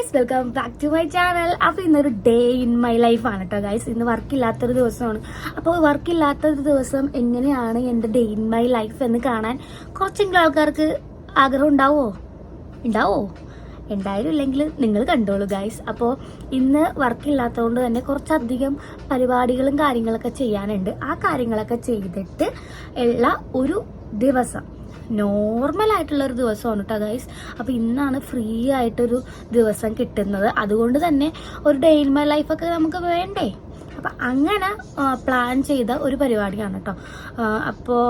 Guys welcome back to my channel അപ്പോൾ ഇന്നൊരു day in my life ആണ് കേട്ടോ ഗൈസ് ഇന്ന് വർക്കില്ലാത്തൊരു ദിവസമാണ്. അപ്പോൾ വർക്കില്ലാത്തൊരു ദിവസം എങ്ങനെയാണ് എന്റെ ഡേ ഇൻ മൈ ലൈഫ് എന്ന് കാണാൻ കുറച്ചെങ്കിലും ആൾക്കാർക്ക് ആഗ്രഹം ഉണ്ടാവോ? ഉണ്ടാവോ? എന്തായാലും ഇല്ലെങ്കിൽ നിങ്ങൾ കണ്ടോളൂ ഗൈസ് അപ്പോൾ ഇന്ന് വർക്കില്ലാത്തതുകൊണ്ട് തന്നെ കുറച്ചധികം പരിപാടികളും കാര്യങ്ങളൊക്കെ ചെയ്യാനുണ്ട്. ആ കാര്യങ്ങളൊക്കെ ചെയ്തിട്ട് ഉള്ള ഒരു ദിവസം നോർമൽ ആയിട്ടുള്ള ഒരു ദിവസമാണ് കേട്ടോ ഗൈസ് അപ്പോൾ ഇന്നാണ് ഫ്രീ ആയിട്ടൊരു ദിവസം കിട്ടുന്നത്. അതുകൊണ്ട് തന്നെ ഒരു ഡേ ഇൻ മൈ ലൈഫൊക്കെ നമുക്ക് വേണ്ടേ? അപ്പം അങ്ങനെ പ്ലാൻ ചെയ്ത ഒരു പരിപാടിയാണ് കേട്ടോ അപ്പോൾ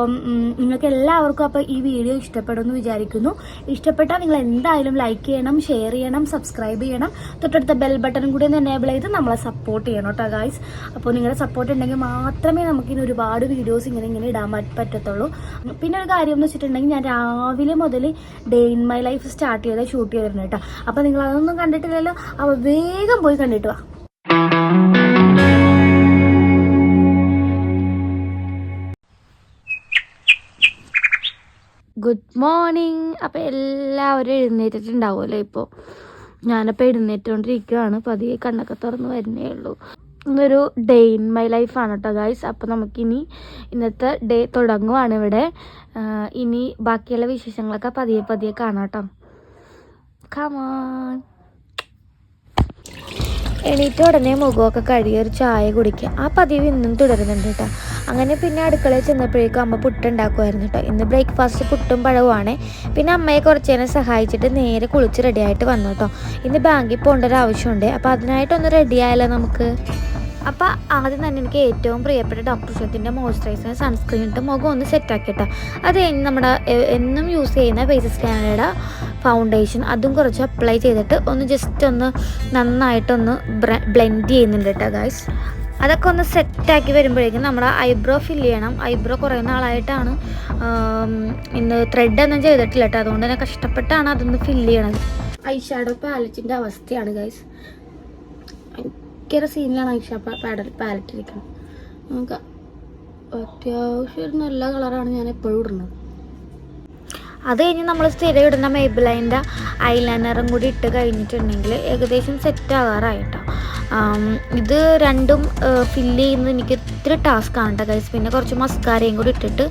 നിങ്ങൾക്ക് എല്ലാവർക്കും അപ്പോൾ ഈ വീഡിയോ ഇഷ്ടപ്പെടുമെന്ന് വിചാരിക്കുന്നു. ഇഷ്ടപ്പെട്ടാൽ നിങ്ങൾ എന്തായാലും ലൈക്ക് ചെയ്യണം ഷെയർ ചെയ്യണം സബ്സ്ക്രൈബ് ചെയ്യണം. തൊട്ടടുത്ത ബെൽ ബട്ടൺ കൂടി ഒന്ന് എനേബിൾ ചെയ്ത് നമ്മളെ സപ്പോർട്ട് ചെയ്യണം കേട്ടോ ഗായ്സ് അപ്പോൾ നിങ്ങളുടെ സപ്പോർട്ട് ഉണ്ടെങ്കിൽ മാത്രമേ നമുക്കിനി ഒരുപാട് വീഡിയോസ് ഇങ്ങനെ ഇങ്ങനെ ഇടാൻ പറ്റത്തുള്ളൂ. പിന്നെ ഒരു കാര്യം എന്ന് വെച്ചിട്ടുണ്ടെങ്കിൽ ഞാൻ രാവിലെ മുതൽ day in my life start ചെയ്ത് ഷൂട്ട് ചെയ്തിരുന്നു കേട്ടോ അപ്പോൾ നിങ്ങൾ അതൊന്നും കണ്ടിട്ടില്ലല്ലോ? അപ്പോൾ വേഗം പോയി കണ്ടിട്ട് വാ. ഗുഡ് മോർണിംഗ് അപ്പോൾ എല്ലാവരും എഴുന്നേറ്റിട്ടുണ്ടാവുമല്ലോ ഇപ്പോൾ ഞാനപ്പോൾ എഴുന്നേറ്റുകൊണ്ടിരിക്കുകയാണ് പതിയെ കണ്ണൊക്കെ തുറന്ന് വരുന്നേ ഉള്ളൂ. ഇന്നൊരു ഡേ ഇൻ മൈ ലൈഫാണ് കേട്ടോ ഗായ്സ് അപ്പോൾ നമുക്കിനി ഇന്നത്തെ ഡേ തുടങ്ങുവാണ് ഇവിടെ. ഇനി ബാക്കിയുള്ള വിശേഷങ്ങളൊക്കെ പതിയെ പതിയെ കാണാം കേട്ടോ കമാൻ എണീറ്റ ഉടനെ മുഖമൊക്കെ കഴുകി ഒരു ചായ കുടിക്കുക. ആ പതിവ് ഇന്നും തുടരുന്നുണ്ട് കേട്ടോ അങ്ങനെ പിന്നെ അടുക്കളയിൽ ചെന്നപ്പോഴേക്കും അമ്മ പുട്ടുണ്ടാക്കുമായിരുന്നു കേട്ടോ ഇന്ന് ബ്രേക്ക്ഫാസ്റ്റ് പുട്ടും പഴവുമാണ്. പിന്നെ അമ്മയെ കുറച്ച് നേരം സഹായിച്ചിട്ട് നേരെ കുളിച്ച് റെഡിയായിട്ട് വന്നു കേട്ടോ ഇന്ന് ബാങ്കിൽ പോകേണ്ട ഒരു ആവശ്യമുണ്ട്. അപ്പോൾ അതിനായിട്ടൊന്ന് റെഡി ആയാലോ നമുക്ക്? അപ്പോൾ ആദ്യം തന്നെ എനിക്ക് ഏറ്റവും പ്രിയപ്പെട്ട ഡോക്ടർ ഷോത്തിന്റെ മോയ്സ്ചറൈസർ സൺസ്ക്രീൻ ഇട്ട് മുഖം ഒന്ന് സെറ്റാക്കി കേട്ടോ അത് കഴിഞ്ഞ് നമ്മുടെ എന്നും യൂസ് ചെയ്യുന്ന ഫേസ് സ്കാനറുടെ ഫൗണ്ടേഷൻ അതും കുറച്ച് അപ്ലൈ ചെയ്തിട്ട് ഒന്ന് ജസ്റ്റ് ഒന്ന് നന്നായിട്ടൊന്ന് ബ്ലെൻഡ് ചെയ്യുന്നുണ്ട് കേട്ടോ ഗായ്സ് അതൊക്കെ ഒന്ന് സെറ്റാക്കി വരുമ്പോഴേക്കും നമ്മുടെ ഐബ്രോ ഫില്ല് ചെയ്യണം. ഐബ്രോ കുറേ നാളായിട്ടാണ് ഇന്ന് ത്രെഡ് ഒന്നും ചെയ്തിട്ടില്ല കേട്ടോ. അതുകൊണ്ട് തന്നെ കഷ്ടപ്പെട്ടാണ് അതൊന്ന് ഫില്ല് ചെയ്യണത്. ഐഷാഡോ പാലറ്റിന്റെ അവസ്ഥയാണ് ഗൈസ് ഭയങ്കര സീനിലാണ് ഐഷാ പാഡൽ പാലറ്റ് ഇരിക്കുന്നത് നമുക്ക് അത്യാവശ്യം ഒരു നല്ല കളറാണ് ഞാൻ എപ്പോഴും ഇടുന്നത്. അത് കഴിഞ്ഞ് നമ്മൾ സ്ഥിരം ഇടുന്ന മേബിലൈന്റെ ഐലൈനറും കൂടി ഇട്ട് കഴിഞ്ഞിട്ടുണ്ടെങ്കിൽ ഏകദേശം സെറ്റ് ആകാറായിട്ടോ ഇത് രണ്ടും ഫില്ല് ചെയ്യുന്നത് എനിക്ക് ഇത്തിരി ടാസ്ക് ആണ് കേട്ടോ ഗൈസ് പിന്നെ കുറച്ച് മസ്കാരയും കൂടി ഇട്ടിട്ട്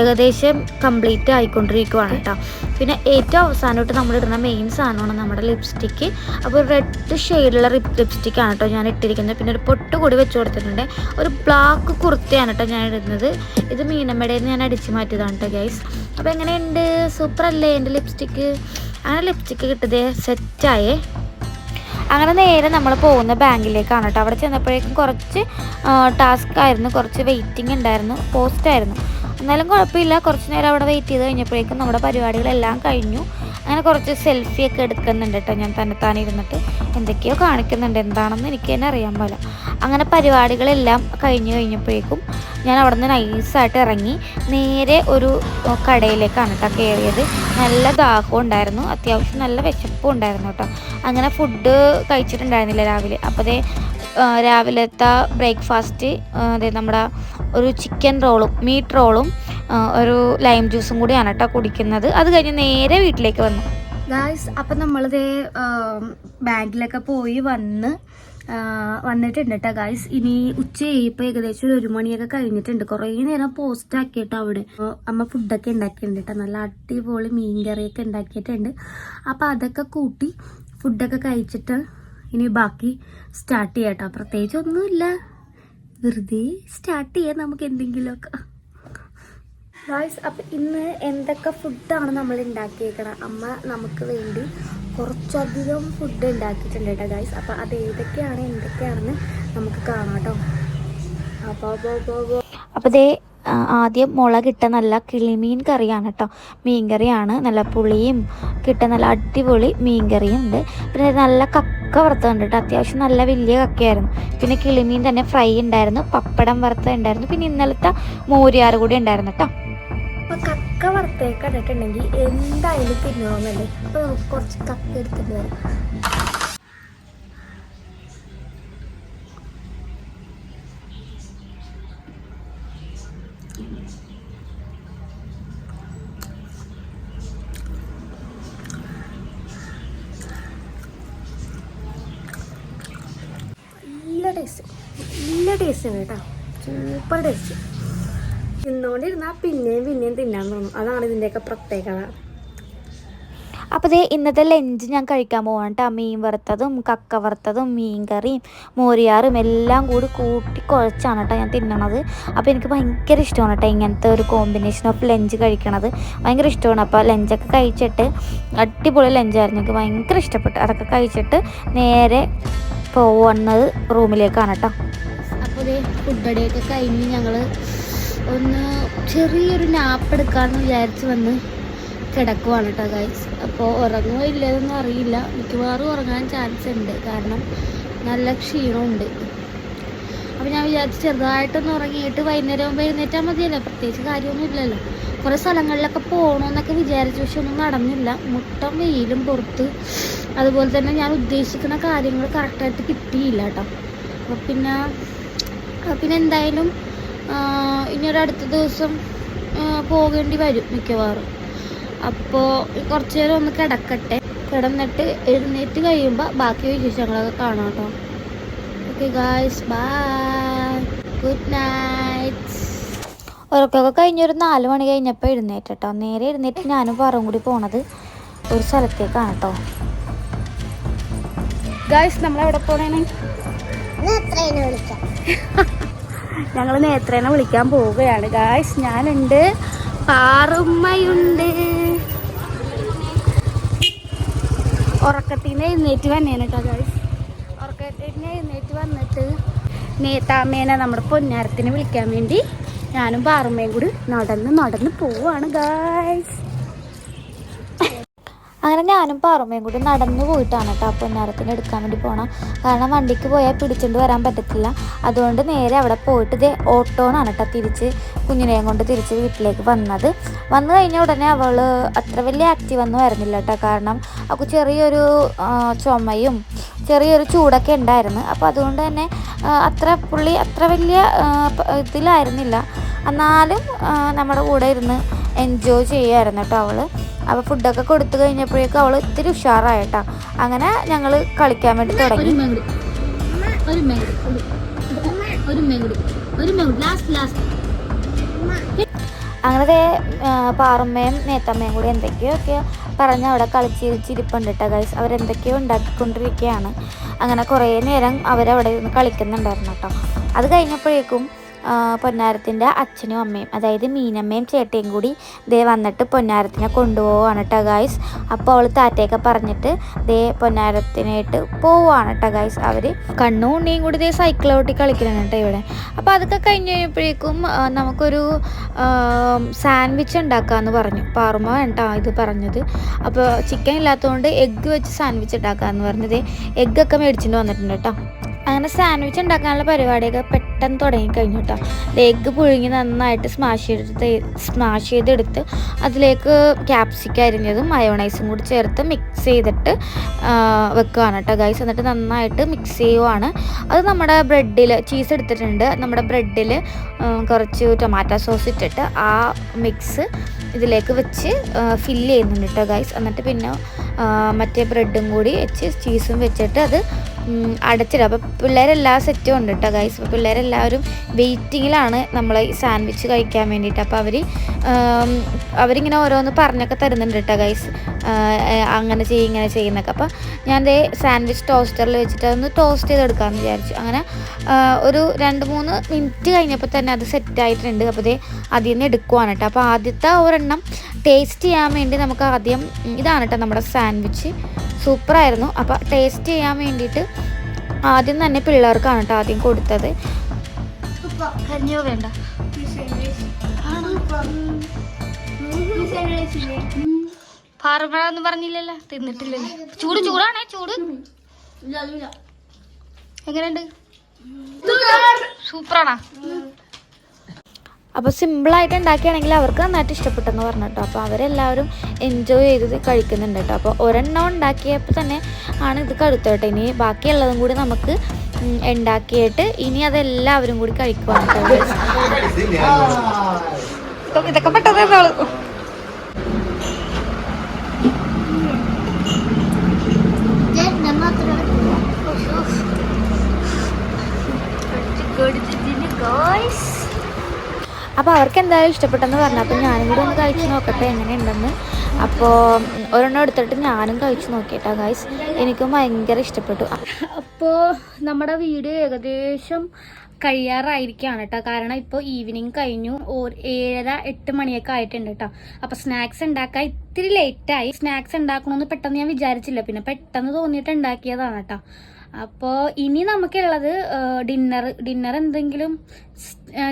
ഏകദേശം കംപ്ലീറ്റ് ആയിക്കൊണ്ടിരിക്കുവാണ് കേട്ടോ പിന്നെ ഏറ്റവും അവസാനമായിട്ട് നമ്മൾ ഇടുന്ന മെയിൻ സാധനമാണ് നമ്മുടെ ലിപ്സ്റ്റിക്ക് അപ്പോൾ റെഡ് ഷെയ്ഡുള്ള ലിപ്സ്റ്റിക്കാണ് കേട്ടോ ഞാൻ ഇട്ടിരിക്കുന്നത്. പിന്നെ ഒരു പൊട്ട് കൂടി വെച്ച് കൊടുത്തിട്ടുണ്ട്. ഒരു ബ്ലാക്ക് കുർത്തയാണ് കേട്ടോ ഞാൻ ഇടുന്നത്. ഇത് മീനമ്മയുടെ ഞാൻ അടിച്ചു മാറ്റിയതാണ് കേട്ടോ ഗൈസ് അപ്പോൾ എങ്ങനെയുണ്ട്? സൂപ്പർ അല്ലേ എന്റെ ലിപ്സ്റ്റിക്ക് അങ്ങനെ ലിപ്സ്റ്റിക്ക് കിട്ടതേ സെറ്റായേ അങ്ങനെ നേരെ നമ്മൾ പോകുന്ന ബാങ്കിലേക്കാണ് കേട്ടോ. അവിടെ ചെന്നപ്പോഴേക്കും കുറച്ച് ടാസ്ക് ആയിരുന്നു. കുറച്ച് വെയിറ്റിംഗ് ഉണ്ടായിരുന്നു. പോസ്റ്റ് ആയിരുന്നു. എന്നാലും കുഴപ്പമില്ല. കുറച്ച് നേരം അവിടെ വെയിറ്റ് ചെയ്ത് കഴിഞ്ഞപ്പോഴേക്കും നമ്മുടെ പരിപാടികളെല്ലാം കഴിഞ്ഞു. അങ്ങനെ കുറച്ച് സെൽഫിയൊക്കെ എടുക്കുന്നുണ്ട് കേട്ടോ ഞാൻ തന്നെത്താനെ ഇരുന്നിട്ട്. എന്തൊക്കെയോ കാണിക്കുന്നുണ്ട്. എന്താണെന്ന് എനിക്ക് തന്നെ അറിയാൻ പോലെ അങ്ങനെ പരിപാടികളെല്ലാം കഴിഞ്ഞ് കഴിഞ്ഞപ്പോഴേക്കും ഞാൻ അവിടെ നിന്ന് നൈസായിട്ട് ഇറങ്ങി. നേരെ ഒരു കടയിലേക്കാണ് കേട്ടോ കയറിയത്. നല്ല ദാഹവും ഉണ്ടായിരുന്നു. അത്യാവശ്യം നല്ല വിശപ്പും ഉണ്ടായിരുന്നു കേട്ടോ. അങ്ങനെ ഫുഡ് കഴിച്ചിട്ടുണ്ടായിരുന്നില്ല രാവിലെ. അപ്പോൾ അതേ രാവിലത്തെ ബ്രേക്ക്ഫാസ്റ്റ് അതെ നമ്മുടെ ഒരു ചിക്കൻ റോളും മീറ്റ് റോളും ഒരു ലൈം ജ്യൂസും കൂടിയാണ് കേട്ടോ കുടിക്കുന്നത്. അത് കഴിഞ്ഞ് നേരെ വീട്ടിലേക്ക് വന്നു. ഗായ്സ് അപ്പം നമ്മളിതേ ബാങ്കിലൊക്കെ പോയി വന്ന് വന്നിട്ടുണ്ട് കേട്ടോ ഗായ്സ് ഇനി ഉച്ച കഴിയുമ്പോൾ ഏകദേശം ഒരു മണിയൊക്കെ കഴിഞ്ഞിട്ടുണ്ട്. കുറേ നേരം പോസ്റ്റ് ആക്കിയിട്ട് അവിടെ. അമ്മ ഫുഡൊക്കെ ഉണ്ടാക്കിയിട്ടുണ്ട് കേട്ടോ നല്ല അടിപൊളി മീൻ കറിയൊക്കെ ഉണ്ടാക്കിയിട്ടുണ്ട്. അപ്പോൾ അതൊക്കെ കൂട്ടി ഫുഡൊക്കെ കഴിച്ചിട്ട് ഇനി ബാക്കി സ്റ്റാർട്ട് ചെയ്യാം കേട്ടോ പ്രത്യേകിച്ച് ഒന്നുമില്ല. വെറുതെ സ്റ്റാർട്ട് ചെയ്യാം നമുക്ക് എന്തെങ്കിലുമൊക്കെ. ഗായ്സ് അപ്പം ഇന്ന് എന്തൊക്കെ ഫുഡാണ് നമ്മൾ ഉണ്ടാക്കിയേക്കണം? അമ്മ നമുക്ക് വേണ്ടി കുറച്ചധികം ഫുഡ് ഉണ്ടാക്കിയിട്ടുണ്ട് കേട്ടോ ഗൈസ് അപ്പം അത് ഏതൊക്കെയാണ് എന്തൊക്കെയാണെന്ന് നമുക്ക് കാണാം കേട്ടോ. അപ്പോൾ അപ്പോൾ ദേ ആദ്യം മുളകിട്ട നല്ല കിളിമീൻ കറിയാണ് കേട്ടോ. മീൻകറിയാണ് നല്ല പുളിയും കിട്ട നല്ല അടിപൊളി മീൻകറിയും ഉണ്ട്. പിന്നെ നല്ല കക്ക വറുത്തതുണ്ട് കേട്ടോ. അത്യാവശ്യം നല്ല വലിയ കക്കയായിരുന്നു. പിന്നെ കിളിമീൻ തന്നെ ഫ്രൈ ഉണ്ടായിരുന്നു പപ്പടം വറുത്തത് ഉണ്ടായിരുന്നു പിന്നെ ഇന്നലത്തെ മോരിയാറ് കൂടി ഉണ്ടായിരുന്നു കേട്ടോ. കക്ക വറുത്തേക്ക് ഇട്ടിട്ടുണ്ടെങ്കിൽ എന്തായാലും തിന്നണമെന്നല്ലേ അപ്പൊ നമുക്ക് കുറച്ച് കക്ക എടുത്തിട്ട് വരാം. നല്ല ടേസ്റ്റ് നല്ല ടേസ്റ്റ് ആണ് കേട്ടോ. സൂപ്പർ ടേസ്റ്റ് തിന്നുകൊണ്ടിരുന്നാൽ പിന്നെയും പിന്നെയും തിന്നാൻ തോന്നും. അതാണ് ഇതിന്റെയൊക്കെ പ്രത്യേകത. അപ്പോൾ ദേ ഇന്നത്തെ ലഞ്ച് ഞാൻ കഴിക്കാൻ പോവാണ് കേട്ടോ മീൻ വറുത്തതും കക്ക വറുത്തതും മീൻ കറിയും മോരിയാറും എല്ലാം കൂടി കൂട്ടി കുഴച്ചാണ് കേട്ടോ ഞാൻ തിന്നണത്. അപ്പോൾ എനിക്ക് ഭയങ്കര ഇഷ്ടമാണ് കേട്ടോ ഇങ്ങനത്തെ ഒരു കോമ്പിനേഷൻ ഓഫ് ലഞ്ച് കഴിക്കണത്. ഭയങ്കര ഇഷ്ടമാണ്. അപ്പോൾ ലഞ്ചൊക്കെ കഴിച്ചിട്ട് അടിപൊളി ലഞ്ചായിരുന്നു എനിക്ക് ഭയങ്കര ഇഷ്ടപ്പെട്ടു. അതൊക്കെ കഴിച്ചിട്ട് നേരെ പോകുന്നത് റൂമിലേക്കാണ് കേട്ടോ അപ്പോൾ ദേ ഒക്കെ കഴിഞ്ഞ് ഞങ്ങൾ ഒന്ന് ചെറിയൊരു നാപ്പ് എടുക്കാമെന്ന് വിചാരിച്ച് വന്ന് കിടക്കുവാണ് കേട്ടോ ഗൈസ് അപ്പോൾ ഉറങ്ങുമോ ഇല്ലതെന്ന് അറിയില്ല. മിക്കവാറും ഉറങ്ങാൻ ചാൻസ് ഉണ്ട്. കാരണം നല്ല ക്ഷീണമുണ്ട്. അപ്പോൾ ഞാൻ വിചാരിച്ചു ചെറുതായിട്ടൊന്ന് ഉറങ്ങിയിട്ട് വൈകുന്നേരം ആകുമ്പോൾ എഴുന്നേറ്റാൽ മതിയല്ലോ. പ്രത്യേകിച്ച് കാര്യമൊന്നും ഇല്ലല്ലോ. കുറേ സ്ഥലങ്ങളിലൊക്കെ പോകണമെന്നൊക്കെ വിചാരിച്ചു. പക്ഷെ ഒന്നും നടന്നില്ല. മുട്ടം വെയിലും പുറത്ത്. അതുപോലെ തന്നെ ഞാൻ ഉദ്ദേശിക്കുന്ന കാര്യങ്ങൾ കറക്റ്റായിട്ട് കിട്ടിയില്ല കേട്ടോ അപ്പോൾ പിന്നെ പിന്നെ എന്തായാലും ഇനി ഒരു അടുത്ത ദിവസം പോകേണ്ടി വരും മിക്കവാറും. അപ്പോൾ കുറച്ച് നേരം ഒന്ന് കിടക്കട്ടെ. കിടന്നിട്ട് എഴുന്നേറ്റ് കഴിയുമ്പോൾ ബാക്കി വിശേഷങ്ങളൊക്കെ കാണാം കേട്ടോ. Okay guys bye good night ഉറക്കമൊക്കെ കഴിഞ്ഞൊരു നാല് മണി കഴിഞ്ഞപ്പോൾ എഴുന്നേറ്റ് കേട്ടോ. നേരെ എഴുന്നേറ്റ് ഞാനും പറവും കൂടി പോണത് ഒരു സ്ഥലത്തേക്കാണ് കേട്ടോ. ഗായ്സ് നമ്മളെവിടെ പോണേനെ? ഞങ്ങൾ നേത്രേനെ വിളിക്കാൻ പോവുകയാണ്. ഗായ്സ് ഞാനുണ്ട്. പാറുമ്മയുണ്ട്. ഉറക്കത്തിനെ എഴുന്നേറ്റ് വന്നേനെ കേട്ടോ ഗായ്സ് ഉറക്കത്തിനെ എഴുന്നേറ്റ് വന്നിട്ട് നേത്താമ്മേനെ നമ്മുടെ പൊന്നാരത്തിനെ വിളിക്കാൻ വേണ്ടി ഞാനും പാറുമ്മയും കൂടി നടന്ന് നടന്ന് പോവാണ് ഗായ്സ് അങ്ങനെ ഞാനും പാറുമ്മയും കൂടി നടന്നു പോയിട്ടാണ് കേട്ടോ പൊന്നാരത്തിന് എടുക്കാൻ വേണ്ടി പോകണം കാരണം വണ്ടിക്ക് പോയാൽ പിടിച്ചുകൊണ്ട് വരാൻ പറ്റത്തില്ല. അതുകൊണ്ട് നേരെ അവിടെ പോയിട്ട് ഇതേ ഓട്ടോനാണ് കേട്ടോ തിരിച്ച് കുഞ്ഞിനെയും കൊണ്ട് തിരിച്ച് വീട്ടിലേക്ക് വന്നത്. വന്നു കഴിഞ്ഞ ഉടനെ അവൾ അത്ര വലിയ ആക്റ്റീവ് ഒന്നും വരുന്നില്ല കേട്ടോ. കാരണം അവൾക്ക് ചെറിയൊരു ചുമയും ചെറിയൊരു ചൂടൊക്കെ ഉണ്ടായിരുന്നു. അപ്പോൾ അതുകൊണ്ട് തന്നെ അത്ര പുള്ളി അത്ര വലിയ ഇതിലായിരുന്നില്ല. എന്നാലും നമ്മുടെ കൂടെ ഇരുന്ന് എൻജോയ് ചെയ്യുമായിരുന്നു കേട്ടോ അവൾ അപ്പോൾ ഫുഡൊക്കെ കൊടുത്തു കഴിഞ്ഞപ്പോഴേക്കും അവൾ ഇത്തിരി ഉഷാറായിട്ടാ. അങ്ങനെ ഞങ്ങൾ കളിക്കാൻ വേണ്ടി തുടങ്ങി. അങ്ങനെ പാറുമ്മയും നേത്തമ്മയും കൂടി എന്തൊക്കെയൊക്കെ പറഞ്ഞ് അവിടെ കളിച്ച് ചിരിപ്പുണ്ട് കേട്ടോ ഗൈസ് അവരെന്തൊക്കെയോ ഉണ്ടാക്കിക്കൊണ്ടിരിക്കുകയാണ് അങ്ങനെ കുറേ നേരം അവരവിടെ നിന്ന് കളിക്കുന്നുണ്ടായിരുന്നു കേട്ടോ. അത് കഴിഞ്ഞപ്പോഴേക്കും പൊന്നാരത്തിന്റെ അച്ഛനും അമ്മയും അതായത് മീനമ്മയും ചേട്ടയും കൂടി ദേ വന്നിട്ട് പൊന്നാരത്തിനെ കൊണ്ടുപോവാണ് കേട്ടോ ഗായ്സ് അപ്പോൾ അവൾ താറ്റയൊക്കെ പറഞ്ഞിട്ട് ദേ പൊന്നാരത്തിനായിട്ട് പോവുകയാണ് കേട്ടോ ഗായ്സ് അവർ കണ്ണും ഉണ്ണിയും കൂടി ദേ സൈക്കിൾ ഓട്ടി കളിക്കണം കേട്ടോ ഇവിടെ. അപ്പോൾ അതൊക്കെ കഴിഞ്ഞ് കഴിഞ്ഞപ്പോഴേക്കും നമുക്കൊരു സാൻഡ്വിച്ച് ഉണ്ടാക്കാമെന്ന് പറഞ്ഞു. പാറുമ വേണ്ട ഇത് പറഞ്ഞത്. അപ്പോൾ ചിക്കൻ ഇല്ലാത്തതുകൊണ്ട് എഗ്ഗ് വെച്ച് സാൻഡ്വിച്ച് ഉണ്ടാക്കാമെന്ന് പറഞ്ഞത് എഗ്ഗൊക്കെ മേടിച്ചിട്ട് വന്നിട്ടുണ്ട് കേട്ടോ അങ്ങനെ സാൻഡ്വിച്ച് ഉണ്ടാക്കാനുള്ള പരിപാടിയൊക്കെ പെട്ടെന്ന് തുടങ്ങി കഴിഞ്ഞു കേട്ടോ എഗ്ഗ് പുഴുങ്ങി നന്നായിട്ട് സ്മാഷ് ചെയ്തെടുത്ത് സ്മാഷ് ചെയ്തെടുത്ത് അതിലേക്ക് ക്യാപ്സിക്ക അരിഞ്ഞതും മയോണൈസും കൂടി ചേർത്ത് മിക്സ് ചെയ്തിട്ട് വെക്കുകയാണ് കേട്ടോ ഗൈസ് എന്നിട്ട് നന്നായിട്ട് മിക്സ് ചെയ്യുവാണ്. അത് നമ്മുടെ ബ്രെഡിൽ ചീസ് എടുത്തിട്ടുണ്ട്. നമ്മുടെ ബ്രെഡിൽ കുറച്ച് ടൊമാറ്റോ സോസ് ഇട്ടിട്ട് ആ മിക്സ് ഇതിലേക്ക് വെച്ച് ഫില്ല് ചെയ്യുന്നുണ്ട് കേട്ടോ ഗൈസ് എന്നിട്ട് പിന്നെ മറ്റേ ബ്രെഡും കൂടി വെച്ച് ചീസും വെച്ചിട്ട് അത് അടച്ചിടുക അപ്പോൾ പിള്ളേരെല്ലാ സെറ്റും ഉണ്ട് കേട്ടോ ഗൈസ് അപ്പോൾ പിള്ളേരെല്ലാവരും വെയിറ്റിങ്ങിലാണ് നമ്മൾ ഈ സാൻഡ്വിച്ച് കഴിക്കാൻ വേണ്ടിയിട്ട്. അപ്പോൾ അവർ അവരിങ്ങനെ ഓരോന്ന് പറഞ്ഞൊക്കെ തരുന്നുണ്ട് കേട്ടോ ഗൈസ് അങ്ങനെ ചെയ്യും ഇങ്ങനെ ചെയ്യുന്നൊക്കെ അപ്പോൾ ഞാൻ ദേ സാൻഡ്വിച്ച് ടോസ്റ്ററിൽ വെച്ചിട്ട് അതൊന്ന് ടോസ്റ്റ് ചെയ്തെടുക്കാമെന്ന് വിചാരിച്ചു. അങ്ങനെ ഒരു രണ്ട് മൂന്ന് മിനിറ്റ് കഴിഞ്ഞപ്പോൾ തന്നെ അത് സെറ്റ് ആയിട്ടുണ്ട്. അപ്പോൾ ദേ അതിൽ നിന്ന് എടുക്കുവാണ് കേട്ടോ അപ്പോൾ ആദ്യത്തെ ഒരെണ്ണം ടേസ്റ്റ് ചെയ്യാൻ വേണ്ടി നമുക്ക് ആദ്യം ഇതാണ് കേട്ടോ നമ്മുടെ സാൻഡ്വിച്ച് സൂപ്പറായിരുന്നു. അപ്പോൾ ടേസ്റ്റ് ചെയ്യാൻ വേണ്ടിയിട്ട് ആദ്യം തന്നെ പിള്ളേർക്കാണ് കേട്ടോ ആദ്യം കൊടുത്തത്. വേണ്ട. പാറമഴ ഒന്നും പറഞ്ഞില്ലല്ലോ. തിന്നിട്ടില്ലല്ലോ. ചൂട് ചൂടാണേ ചൂട്. എങ്ങനെയുണ്ട്? സൂപ്പറാണോ? അപ്പോൾ സിമ്പിളായിട്ട് ഉണ്ടാക്കുകയാണെങ്കിൽ അവർക്ക് നന്നായിട്ട് ഇഷ്ടപ്പെട്ടെന്ന് പറഞ്ഞു കേട്ടോ അപ്പോൾ അവരെല്ലാവരും എൻജോയ് ചെയ്ത് കഴിക്കുന്നുണ്ട് കേട്ടോ. അപ്പോൾ ഒരെണ്ണം ഉണ്ടാക്കിയപ്പോൾ തന്നെ ആണ് ഇത് കഴുത്തോട്ടെ കേട്ടോ ഇനി ബാക്കിയുള്ളതും കൂടി നമുക്ക് ഉണ്ടാക്കിയിട്ട് ഇനി അതെല്ലാവരും കൂടി കഴിക്കുവാണ്. കേട്ടോ ഇതൊക്കെ പെട്ടെന്ന് അപ്പോൾ അവർക്ക് എന്തായാലും ഇഷ്ടപ്പെട്ടെന്ന് പറഞ്ഞു. അപ്പോൾ ഞാനും കൂടി ഒന്ന് കഴിച്ച് നോക്കട്ടെ എങ്ങനെയുണ്ടെന്ന്. അപ്പോൾ ഒരെണ്ണം എടുത്തിട്ട് ഞാനും കഴിച്ച് നോക്കിയിട്ടാ ഗൈസ് എനിക്കും ഭയങ്കര ഇഷ്ടപ്പെട്ടു. അപ്പോൾ നമ്മുടെ വീഡിയോ ഏകദേശം കഴിയാറായിരിക്കുകയാണ് കേട്ടോ കാരണം ഇപ്പോൾ ഈവനിങ് കഴിഞ്ഞു. ഏഴര എട്ട് മണിയൊക്കെ ആയിട്ടുണ്ട് കേട്ടോ അപ്പോൾ സ്നാക്സ് ഉണ്ടാക്കാൻ ഇത്തിരി ലേറ്റായി സ്നാക്സ് ഉണ്ടാക്കണമെന്ന് പെട്ടെന്ന് ഞാൻ വിചാരിച്ചില്ല. പിന്നെ പെട്ടെന്ന് തോന്നിയിട്ട് ഉണ്ടാക്കിയതാണ് കേട്ടോ അപ്പോൾ ഇനി നമുക്കുള്ളത് ഡിന്നർ ഡിന്നർ എന്തെങ്കിലും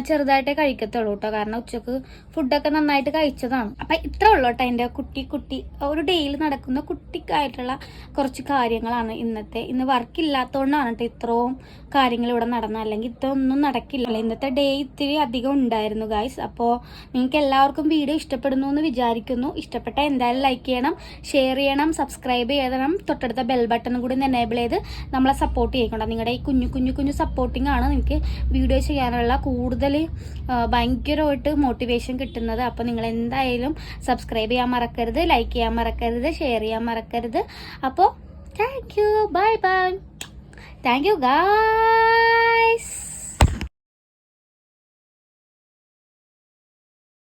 ചെറുതായിട്ടേ കഴിക്കത്തുള്ളൂ കേട്ടോ കാരണം ഉച്ചയ്ക്ക് ഫുഡൊക്കെ നന്നായിട്ട് കഴിച്ചതാണ്. അപ്പം ഇത്ര ഉള്ളൂ കേട്ടോ എന്റെ കുട്ടി കുട്ടി. ഒരു ഡേയിൽ നടക്കുന്ന കുട്ടിക്കായിട്ടുള്ള കുറച്ച് കാര്യങ്ങളാണ് ഇന്നത്തെ. ഇന്ന് വർക്ക് ഇല്ലാത്തതുകൊണ്ടാണ് കേട്ടോ ഇത്രയും കാര്യങ്ങൾ ഇവിടെ നടന്നത്. അല്ലെങ്കിൽ ഇതൊന്നും നടക്കില്ല. ഇന്നത്തെ ഡേ ഇത്തിരി അധികം ഉണ്ടായിരുന്നു ഗായ്സ് അപ്പോൾ നിങ്ങൾക്ക് എല്ലാവർക്കും വീഡിയോ ഇഷ്ടപ്പെടുന്നു എന്ന് വിചാരിക്കുന്നു. ഇഷ്ടപ്പെട്ട എന്തായാലും ലൈക്ക് ചെയ്യണം ഷെയർ ചെയ്യണം സബ്സ്ക്രൈബ് ചെയ്യണം. തൊട്ടടുത്ത ബെൽ ബട്ടൺ കൂടി എനേബിൾ ചെയ്ത് നമ്മളെ സപ്പോർട്ട് ചെയ്യിക്കണം നിങ്ങളുടെ ഈ കുഞ്ഞു കുഞ്ഞു കുഞ്ഞു സപ്പോർട്ടിംഗ് ആണ് നിങ്ങൾക്ക് വീഡിയോ ചെയ്യാനുള്ള കൂടുതൽ ഭയങ്കരമായിട്ട് മോട്ടിവേഷൻ കിട്ടുന്നത്. അപ്പോൾ നിങ്ങൾ എന്തായാലും സബ്സ്ക്രൈബ് ചെയ്യാൻ മറക്കരുത് ലൈക്ക് ചെയ്യാൻ മറക്കരുത് ഷെയർ ചെയ്യാൻ മറക്കരുത്. അപ്പോൾ thank you bye bye thank you ഗാ